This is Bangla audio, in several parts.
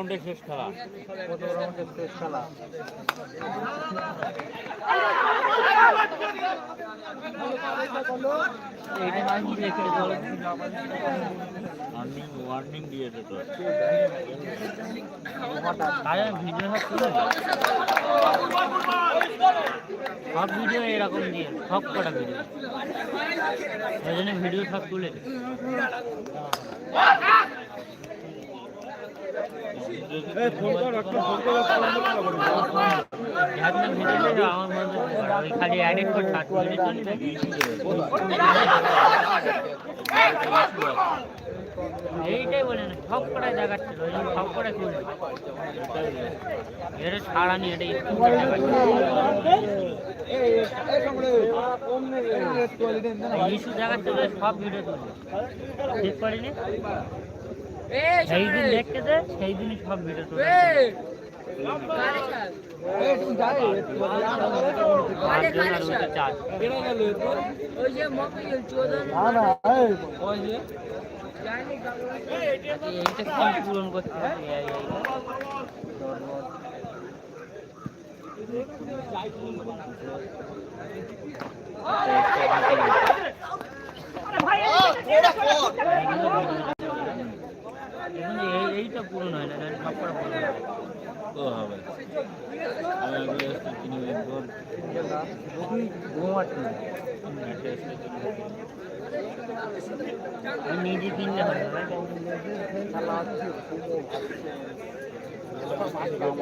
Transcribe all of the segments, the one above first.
রাউন্ডের শেষ খেলা। প্রথম রাউন্ডের শেষ খেলা ভিডিও সব ভিডিও এরকম দিয়ে, সব কটা ভিডিও। ওই জন্য ভিডিও সব তুলে ঝাঁকনা ভিডিও আমার মধ্যে ওই খালি অ্যাডিট করে ষাট মিনিট চলবে এইটাই বলে না সব কটাই দেখাচ্ছিল সব কটাই তুলবে এটা ছাড়া নি এটা দেখাচ্ছিল সব ভিডিও তুলবে ঠিক করিনি? সেই দিন দেখতে দে সেই দিনই সব ভিডিও কি পূরণ করতে হবে এই, এই, এই। এখানে এই- এইটা পূরণ হয় না নাহলে সব কটা পূরণ হয় তো হবে। কিনলে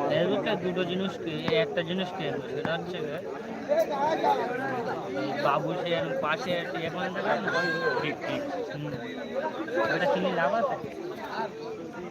ফেসবুকটা দুটো জিনিস কি- একটা জিনিস সেটা হচ্ছে বাবু সে পাশে একটা করে? ঠিক ঠিক ওটা কিনে লাভ আছে?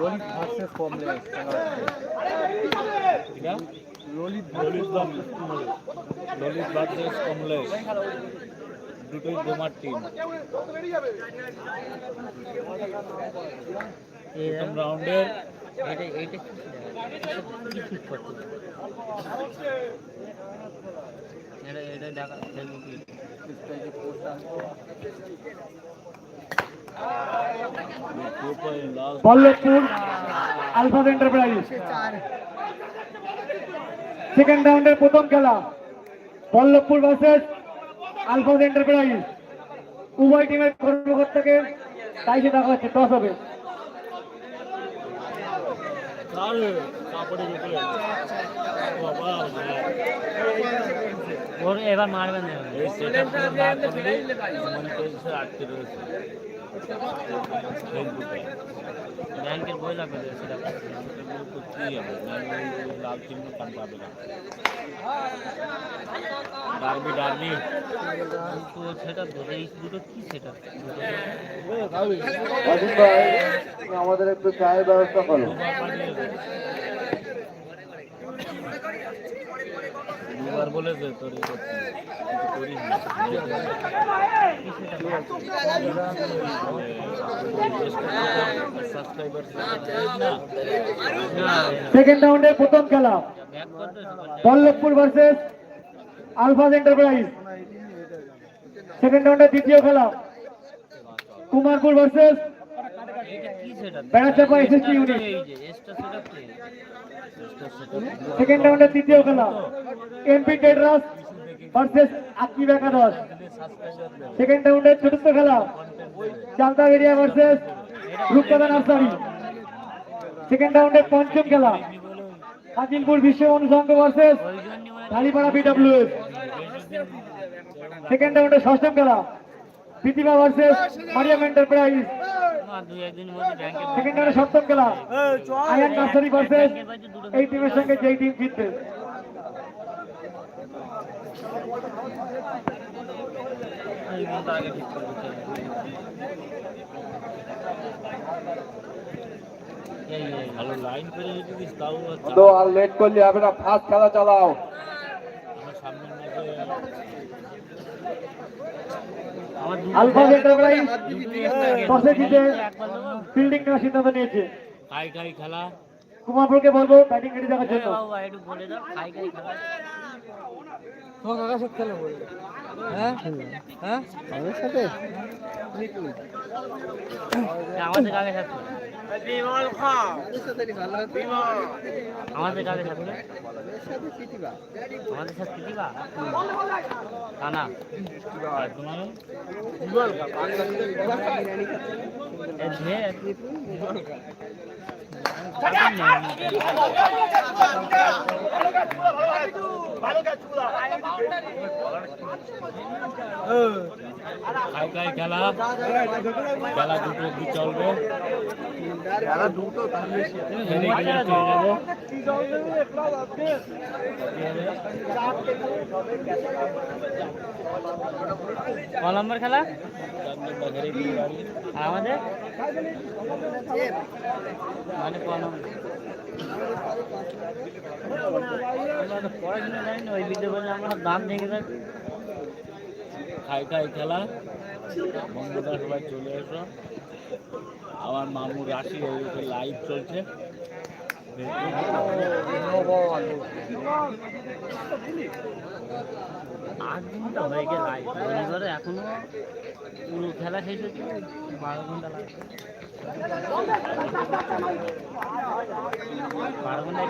ললিত ভার্সেস কমলেশ। এটা ললিত ললিত ললিত ভার্সেস কমলেশ। দুটোই বোমার টিম প্রথম রাউন্ডের এটা এইটা কি ঠিক এটা এটা দেখা ফেসবুকে বল্লভপুর আলফাজ এন্টারপ্রাইজ সেকেন্ড রাউন্ডের প্রথম খেলা বল্লভপুর ভার্সেস আলফাজ এন্টারপ্রাইজ উভয় টিমের কর্মকর্তাকে তাই সে দেখা হচ্ছে টস হবে। কাপড়ে যেতে বাবা ওর এবার মারবেন না। ব্যাংকের বই লাগবে সেটা করতেই হবে লাল চিহ্ন কান পাবে না। ডার্বি ডার্বি তো সেটা এই দুটো কি সেটা? আমাদের একটু চায়ের ব্যবস্থা করো। তোর করিস না। সাবস্ক্রাইবার না সেকেন্ড রাউন্ডের প্রথম খেলা। Ballabhpur versus Alfaz enterprise second রাউন্ডের দ্বিতীয় খেলা। Kumarpur versus Berachapa SSC unit second রাউন্ডের তৃতীয় খেলা। এমপি টেডরাস ভার্সেস আকিব একাদশ সেকেন্ড রাউন্ডের চতুর্থ খেলা Chalta area versus Rupkatha nursery second রাউন্ডের পঞ্চম খেলা হাজিলপুর বিশ্ব অনুসংঘ ভার্সেস ঢালিপাড়া বিডব্লিউএস সেকেন্ড রাউন্ডের ষষ্ঠম খেলা প্রীতিমা ভার্সেস মারিয়াম এন্টারপ্রাইজ তোমার দুই একদিনের মধ্যে ব্যাংকে সেকেন্ড রাউন্ডের সপ্তম খেলা। আয়ান নার্সারি ভার্সেস এই টিমের সঙ্গে যেই টিম জিতবে। আর তো আর লেট করলে হবে না। ফার্স্ট খেলা চালাও সামনের মাঝে আমার দুটো আলফা এন্টারপ্রাইজ দুটোই টসে জিতে ফিল্ডিং নেওয়ার সিদ্ধান্ত নিয়েছে। খাই খাই খেলা। কুমারপুরকে বলব ব্যাটিং রেডি থাকার জন্য। বাবু একটু বলে দাও খাই খাই খেলা। আমাদের কাকে থাকতো আমাদের কাকে থাকতো আমাদের সাথে কিতিবা কানা আর তোমার খাই খেলা। খেলা দুটো অব্দি চলবে? হেরে গেলে চলে যাব। ক নম্বর খেলা? আমাদের? মানে ক নম্বর? দাম খাই খাই খেলা বন্ধুরা সবাই চলে এসো আমার মামু রাশি লাইভ চলছে আট ঘণ্টা হয়ে গেল এখনও পুরো খেলা শেষ হচ্ছে বারো ঘণ্টা লাগবে। বারো ঘন্টায়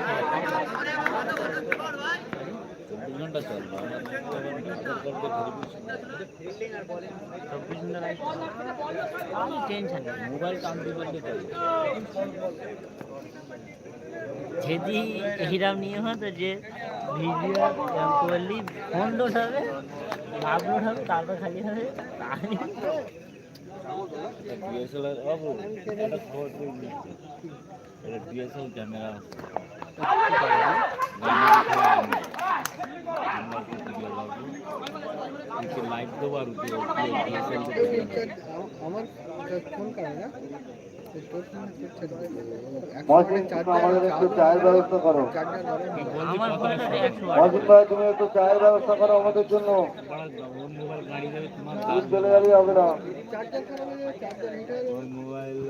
চব্বিশ ঘণ্টা চলবে চব্বিশ ঘণ্টা লাগবে আমি টেনশন নেই। মোবাইল যদি হিরাম নিয়ে হতো যে ভিডিও করলি ফোন লোড হবে? আপলোড হবে তারপর খালি হবে তাহলে ডিএসএলআর বাবু একটা খবর দিই এটা ডিএসএল ক্যামেরা লাইভ দেবো আর ডিএসএল মহসিন তুমি আমাদের একটু চায়ের ব্যবস্থা করো। ভাই তুমি একটু চায়ের ব্যবস্থা করো আমাদের জন্য। ওর মোবাইল গাড়ি যাবে তোমার তুমি চলে গেলে হবে না। মোবাইল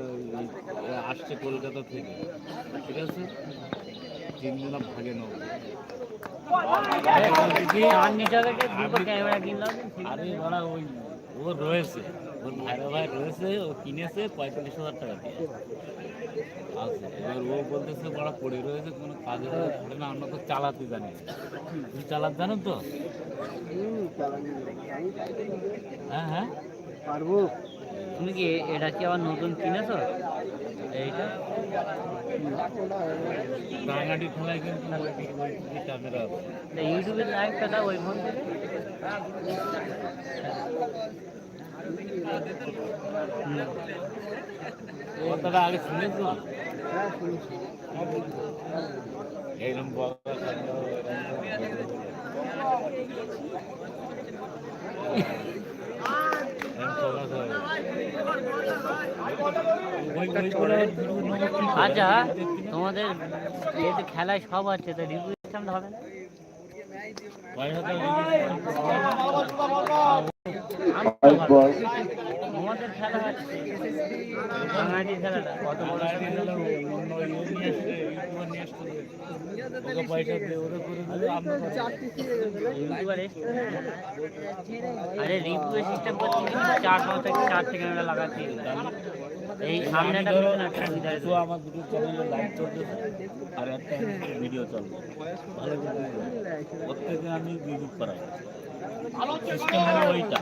আসছে কলকাতা থেকে। ঠিক আছে? তিন দিন ভাগে নেব। আরে ওরা ওই ও রয়েছে। ওর ভাইরা ভাই রয়েছে ও কিনেছে পঁয়তাল্লিশ হাজার টাকা দিয়ে। আচ্ছা এবার ও বলতেছে ওরা পড়ে রয়েছে কোনো কাজে পড়ে না। আমরা তো চালাতে জানি। তুমি চালাতে জানো তো? হ্যাঁ হ্যাঁ। তুমি কি এটা কি আবার নতুন কিনেছো? এইটা? রাঙাটি খেলায় কিন্তু ক্যামেরা ইউটিউবে লাইভটা দাও ওই ফোন থেকে তারা আগে শুনেছো? এইরকম বড় আচ্ছা তোমাদের যেহেতু খেলায় সব আছে তো রিভিউ সিস্টেমটা হবে না। ফাইভ আরে রিভিউ সিস্টেম কিন্তু চার পাঁচ থেকে চার থেকে লাগাচ্ছি। এই সামনে একটা ধরো পিছনে একটা সুবিধা তো আমার দুটো চ্যানেলে লাইভ চলতেছে। আর একটা ভিডিও চলবে। ভালো করে প্রত্যেকে আমি ইউটিউব করাই। সিস্টেম হলো ওইটা।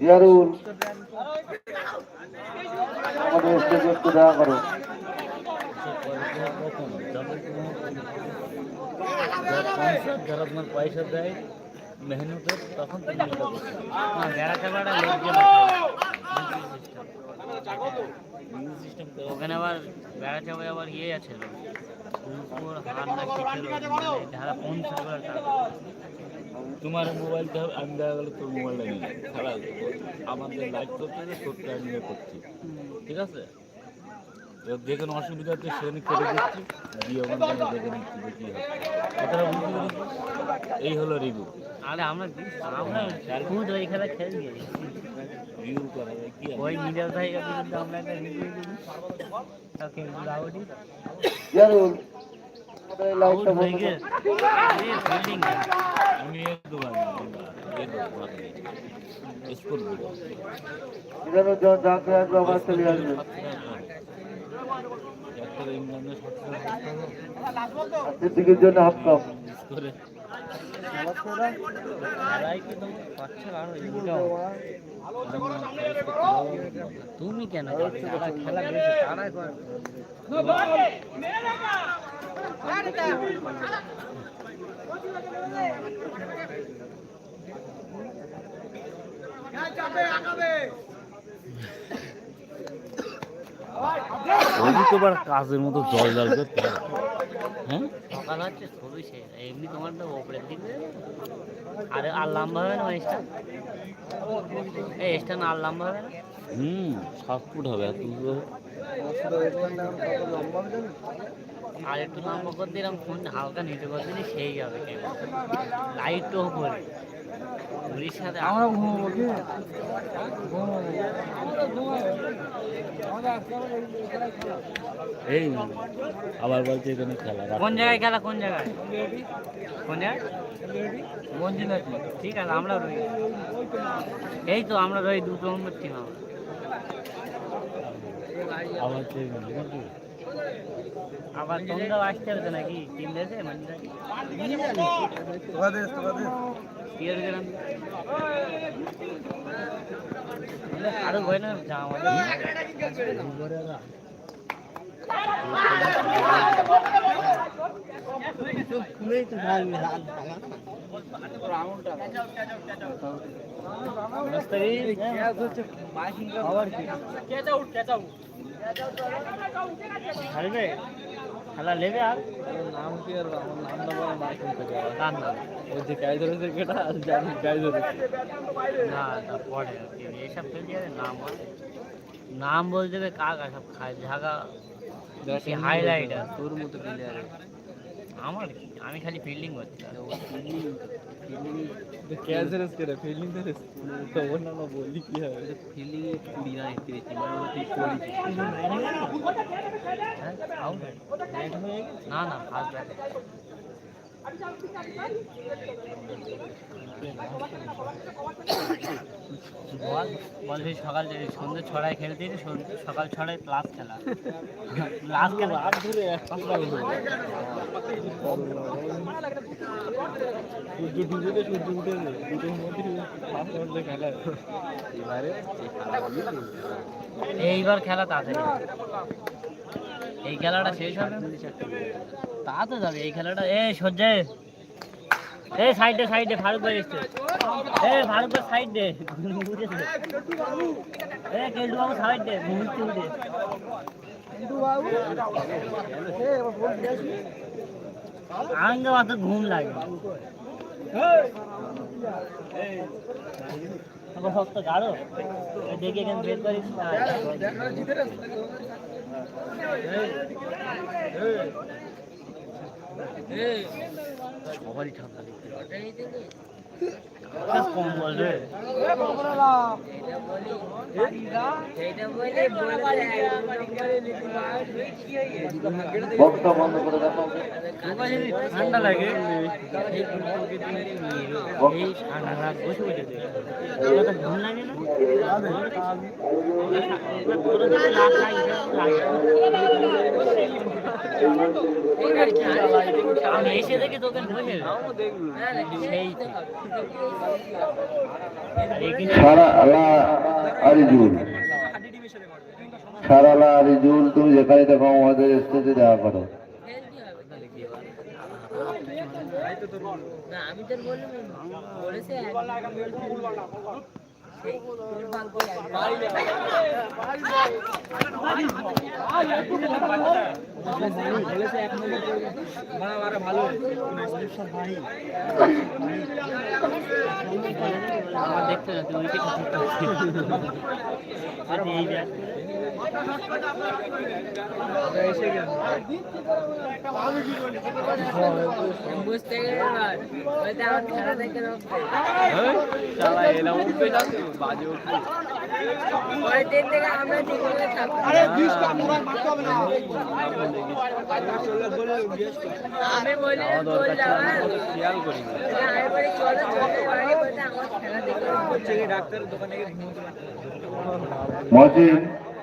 জিয়ারুল আমাদের স্টেজে একটু দেখা করো। যারা তোমার পয়সা দেয় মেহনতের তখন ওখানে আবার বেড়াতে হবে আবার ইয়ে আছে। কুকুর না কি ছিল মানে পৌঁছে তোমার মোবাইল তো আমি দেখা গেলো তোর মোবাইলটা নিয়ে খেলা আমাদের লাইভ করতে তোর টাইম নিয়ে করছি। ঠিক আছে? এবার যে কোনো অসুবিধা হচ্ছে সেখানে কেটে দিচ্ছি। দিয়ে ওখান দেখে নিচ্ছি যে কী হয়। কথাটা বুঝতে পেরেছি এই হলো রিভিউ আরে আমরা আমরা খুদ ওই খেলা খেলি রিভিউ করা যায় কি ওই মিডল ভাইয়ের বিরুদ্ধে আমরা একটা রিভিউ দিই। বন্ধ জন্য হাফ কাপ তুমি কেন খেলা তারাই করে ওই তো আবার কাজের মতো জল জল করতে হ্যাঁ? সকাল হচ্ছে সবই এমনি তোমার ওপরের দিকে আর আর লম্বা হবে না এসটা এই না আর লম্বা হবে না? হুম সাত ফুট হবে আর। আর একটু লম্বা করে দিলাম ফোন হালকা নিচে করে দিলে সেই হবে লাইটও উপরে ঘুরির সাথে আমরা ঘুমাবো কি? এই আবার বলছে এখানে খেলা কোন জায়গায় খেলা? কোন জায়গায়? কোন জায়গায়? ঠিক আছে আমরা রই। এই তো আমরা রই দুটো নম্বর টিম আমরা আবার তোমরাও আসতে হবে তো নাকি? দিয়েছে মঞ্জুনাথ আরও ভয় না যা খেলবে খেলা নেবে আর? নাম কি আর নাম নেব মার্কিং কার নাম? ওই যে গাই ধরেছে কেটা জানি গাই ধরেছে না তা পরে আর এইসব খেলতে গেলে নাম। নাম বলতে হবে কাকা সব খায়? ঝাগা হাইলাইট তোর মতো প্লেয়ার আমার আমি খালি ফিল্ডিং করছি ক্যাজারেস করে ফিল্ডিং করে তো অন্যান্য বললি কি হবে ফিল্ডিং এ কুড়ি রান এসেছি মানে তুই করি না না ফার্স্ট ব্যাটে বল বল তুই সকাল থেকে সন্ধ্যে ছড়ায় খেলতে সকাল ছড়ায় প্লাস খেলা। প্লাস খেলা। আর ধরে এক পাঁচটা বন্ধু সূর্য ডুবে সূর্য উঠে দুটোর মধ্যে খেলা। এবারে এইবার খেলা তাড়াতাড়ি এই খেলাটা শেষ হবে তা তো যাবে এই খেলাটা। এ সজ্জায় এ, সাইডে সাইডে, ফারুক ভাই এসছে। এ, ফারুক ভাই সাইড। দে এ, কেলটু বাবু সাইড দে মুহূর্তে উঠে। আঙ্গে অত ঘুম লাগে। দেখে সবারই ঠান্ডা কম ঠান্ডা লাগে ঠান্ডা বসে বসে ঘুম লাগে না আমি এসে দেখি এখানে সারা আলা তুমি যেখানে দেখো আমাদের স্টেজে দেখা করো। ব্যাট বুঝতে গেলে খেলা দেখে এলাম উঠবে না। তো বাজে পরের দিন থেকে আমরা যেগুলো থাকব। আমি বলি না বললাম। খেয়াল করি না। আমি বলি চলো চলো আগে বলতে আমার খেলা দেখে মহসিন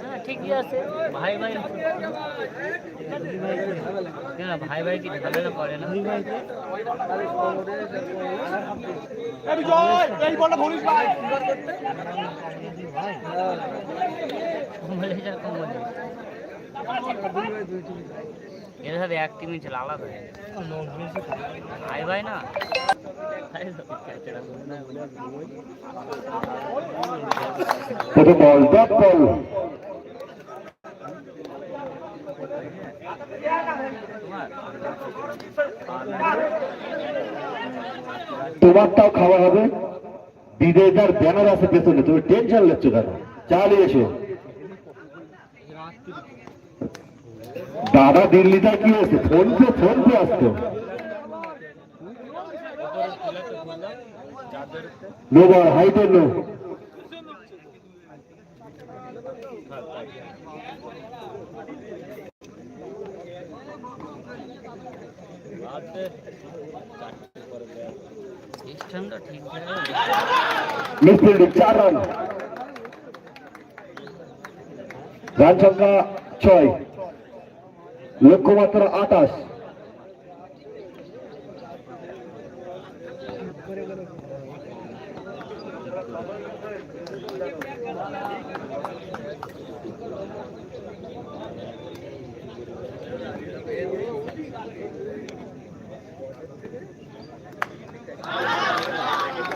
হ্যাঁ ঠিকই আছে। ভাই ভাই কেন ভাই ভাই কি ঝামেলা করে না? কমলেশ আর কমলেশ। এরা সব এক টিমই ছিল আলাদা ভাই ভাই না। তোমারটাও খাওয়া হবে। বিদেদার ব্যানার আছে পেছনে তুমি টেনশন নিচ্ছ কেন? চালিয়ে এসো। দাদা দিল্লিটা কি হয়েছে? ফোন পে ফোন পে আসতো নো বল হাইটের নো। মিডফিল্ডে চার রান রান ছয়। লক্ষ্যমাত্রা আঠাশ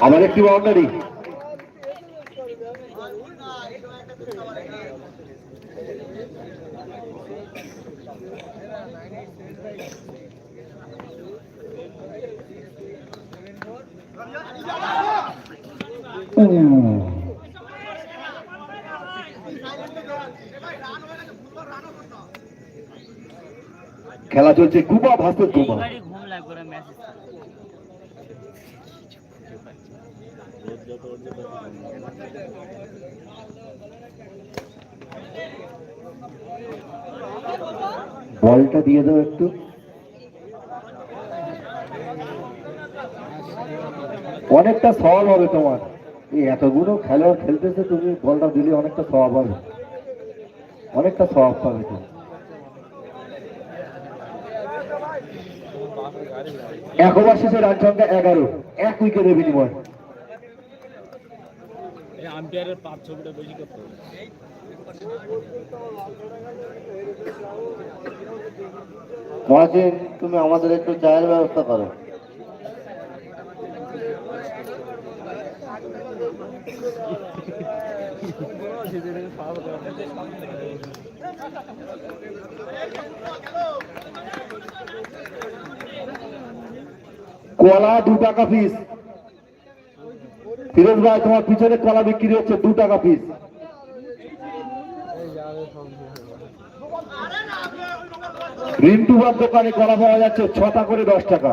আবার একটি বাউন্ডারি। খেলা চলছে কুবা ভাস্কর কুবা। ম্যাচ বলটা দিয়ে দাও একটু। অনেকটা সওয়াল হবে তোমার। এই এতগুলো খেলোয়াড় খেলতেছে তুমি বলটা দিলে অনেকটা স্বভাব হবে অনেকটা স্বভাব পাবে তুমি এক ওভার শেষে রান সংখ্যা এগারো। এক উইকেটের বিনিময়। মহাজিন তুমি আমাদের একটু চায়ের ব্যবস্থা করো। কলা দু টাকা পিস ফিরোজ ভাই, তোমার পিছনে কলা বিক্রি হচ্ছে দু টাকা পিস রিন্টুবার দোকানে কলা পাওয়া যাচ্ছে ছটা করে দশ টাকা।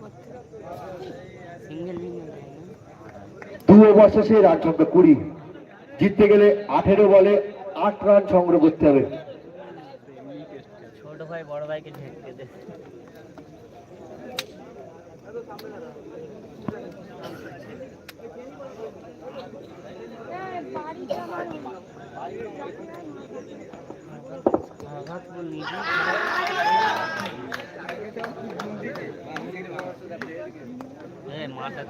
করতে সিঙ্গেল লিঙ্গেল দু ওভার শেষে রান সংখ্যা কুড়ি। জিততে গেলে আঠেরো বলে আট রান সংগ্রহ করতে হবে। সবাইকে ঢেকে দে। মাটা